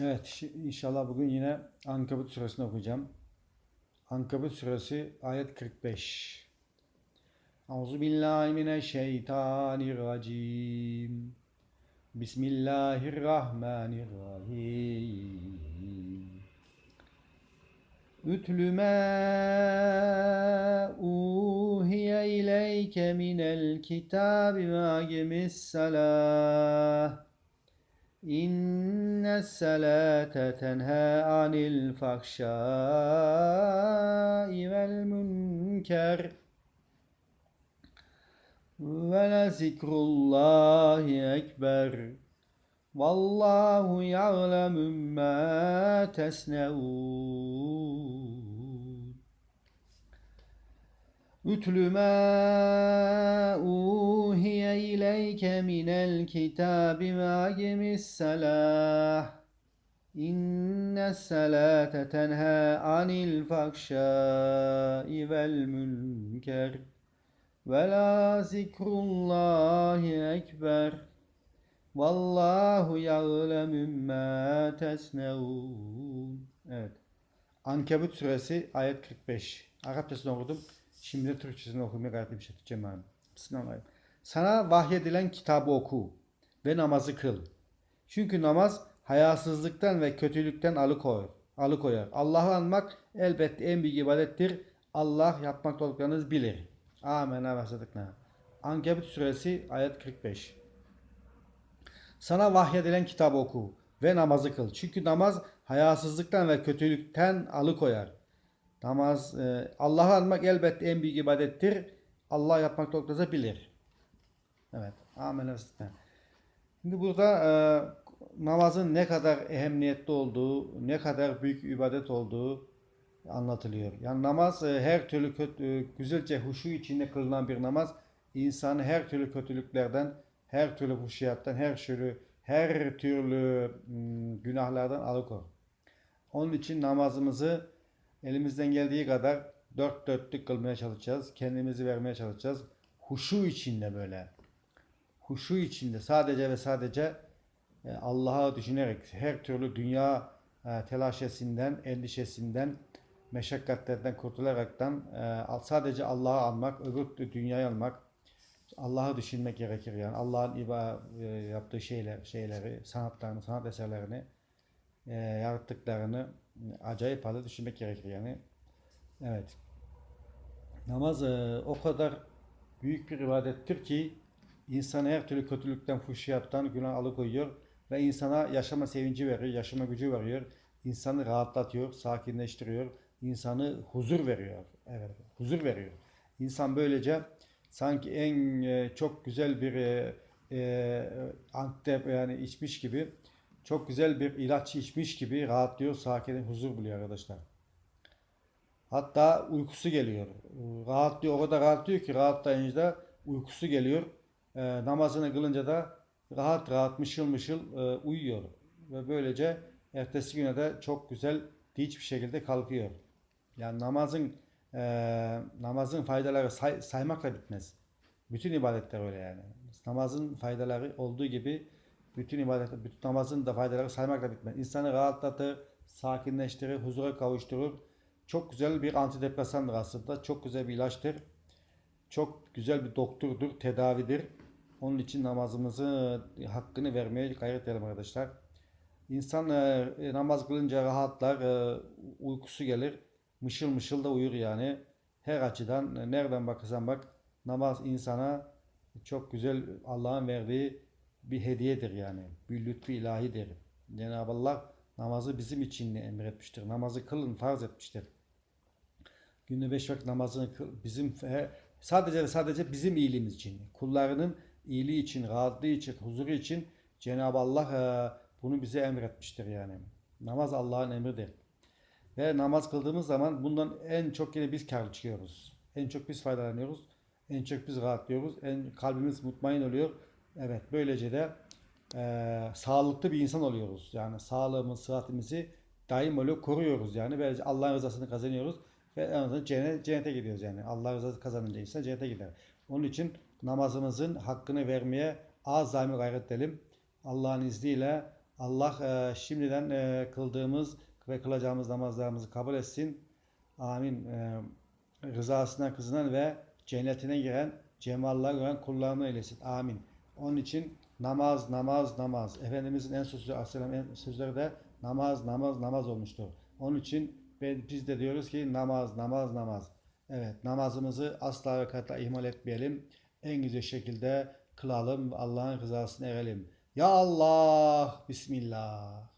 Evet, inşallah bugün yine Ankabut suresini okuyacağım. Ankabut suresi ayet 45. Euzu billahi mineşşeytanirracim. Bismillahirrahmanirrahim. Ütlü ma uhiye ileyke minel kitabi ve agimis. إن الصلاة تنهى عن الفحشاء والمنكر ولذكر الله أكبر والله يعلم ما تصنعون اتل ما aleyke minel kitabi ve agimis salah. İnne salate tenha anil fakşai vel münker. Ve la zikrullahi ekber. Vallahu ya'lemü ma tesneun. Evet. Ankebut suresi ayet 45. Arapçasını okudum. Şimdi de Türkçesini okumaya gayret bir şey tutacağım abi. Bismillahirrahmanirrahim. Sana vahyedilen kitabı oku ve namazı kıl. Çünkü namaz hayasızlıktan ve kötülükten alıkoyar. alıkoyar. Allah'ı anmak elbette en büyük ibadettir. Allah yapmakta olduklarınızı bilir. Amenna ve sadıkna. Ankebut suresi ayet 45. Sana vahyedilen kitabı oku ve namazı kıl. Çünkü namaz hayasızlıktan ve kötülükten alıkoyar. Namaz, e, Allah'ı anmak elbette en büyük ibadettir. Allah yapmak noktasında bilir. Evet. Sıdkın. Şimdi burada e, namazın ne kadar ehemmiyetli olduğu, ne kadar büyük ibadet olduğu anlatılıyor. Yani namaz e, her türlü kötü, e, güzelce huşu içinde kılınan bir namaz insanı her türlü kötülüklerden, her türlü huşiyattan, her türlü her türlü mm, günahlardan alıkor. Onun için namazımızı elimizden geldiği kadar dört dörtlük kılmaya çalışacağız. Kendimizi vermeye çalışacağız. Huşu içinde böyle. Huşu içinde sadece ve sadece e, Allah'a düşünerek her türlü dünya e, telaşesinden, endişesinden, meşakkatlerden kurtularaktan e, sadece Allah'ı almak, öbür dünyayı almak, Allah'ı düşünmek gerekir yani. Allah'ın iba, yaptığı şeyler, şeyleri, sanatlarını, sanat eserlerini, yarattıklarını acayip halde düşünmek gerekir yani. Evet. Namaz o kadar büyük bir ibadettir ki insanı her türlü kötülükten, fuhşiyattan, günah alıkoyuyor ve insana yaşama sevinci veriyor, yaşama gücü veriyor. insanı rahatlatıyor, sakinleştiriyor, insanı huzur veriyor. Evet, huzur veriyor. İnsan böylece sanki en e, çok güzel bir e, e, antep yani içmiş gibi çok güzel bir ilaç içmiş gibi rahatlıyor, sakin, huzur buluyor arkadaşlar. Hatta uykusu geliyor. Rahatlıyor, o kadar rahatlıyor ki rahatlayınca da uykusu geliyor. E, namazını kılınca da rahat rahat mışıl mışıl e, uyuyor. Ve böylece ertesi güne de çok güzel, dinç bir şekilde kalkıyor. Yani namazın e, namazın faydaları say- saymakla bitmez. Bütün ibadetler öyle yani. Namazın faydaları olduğu gibi bütün ibadetler, bütün namazın da faydaları saymakla bitmez. İnsanı rahatlatır, sakinleştirir, huzura kavuşturur. Çok güzel bir antidepresandır aslında. Çok güzel bir ilaçtır. Çok güzel bir doktordur, tedavidir. Onun için namazımızı hakkını vermeye gayret edelim arkadaşlar. İnsan e, namaz kılınca rahatlar, e, uykusu gelir. Mışıl mışıl da uyur yani. Her açıdan e, nereden bakarsan bak namaz insana çok güzel Allah'ın verdiği bir hediyedir yani. Bir lütfu ilahidir. Cenab-ı Allah namazı bizim için emretmiştir. Namazı kılın farz etmiştir. Günde beş vakit namazını kıl, bizim sadece ve sadece bizim iyiliğimiz için, kullarının iyiliği için, rahatlığı için, huzuru için Cenab-ı Allah e, bunu bize emretmiştir yani. Namaz Allah'ın emridir. Ve namaz kıldığımız zaman bundan en çok yine biz kâr çıkıyoruz. En çok biz faydalanıyoruz. En çok biz rahatlıyoruz. En kalbimiz mutmain oluyor. Evet böylece de e, sağlıklı bir insan oluyoruz. Yani sağlığımız, sıhhatimizi daim öyle koruyoruz yani. Böylece Allah'ın rızasını kazanıyoruz. Ve en azından cennet, cennete gidiyoruz yani. Allah rızası kazanınca insan cennete gider. Onun için namazımızın hakkını vermeye azami gayret edelim. Allah'ın izniyle Allah e, şimdiden e, kıldığımız ve kılacağımız namazlarımızı kabul etsin. Amin. E, rızasına kızınan ve cennetine giren, cemallar gören kullarını eylesin. Amin. Onun için namaz, namaz, namaz. Efendimizin en sözü, aleyhisselam en sözleri de namaz, namaz, namaz olmuştur. Onun için ben- biz de diyoruz ki namaz, namaz, namaz. Evet, namazımızı asla ve kata ihmal etmeyelim. En güzel şekilde kılalım ve Allah'ın rızasına erelim. Ya Allah, Bismillah.